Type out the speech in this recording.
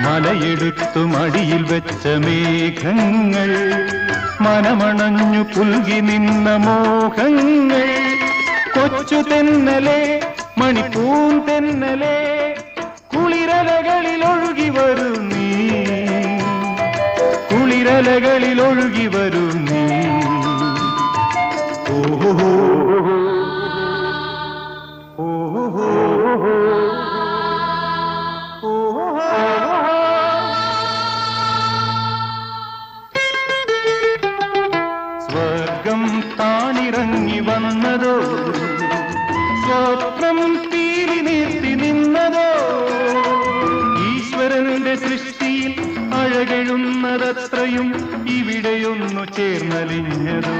മലയെടുത്തു മടിയിൽ വെച്ച മേഘങ്ങൾ മനമണഞ്ഞു പുൽകി നിന്ന മോഹങ്ങൾ. കൊച്ചു തെന്നലെ മണിപ്പൂൻ തെന്നലെ കുളിരലകളിൽ ഒഴുകി വരും നീ. കുളിരലകളിൽ ഒഴുകി വരും നീ. ഓഹോ ഓഹോ. സ്വപ്നം തീരി നിർത്തി നിന്നതോ? ഈശ്വരന്റെ സൃഷ്ടിയിൽ അഴകഴുന്നതത്രയും ഇവിടെയൊന്നു ചേർന്നലിഞ്ഞതോ?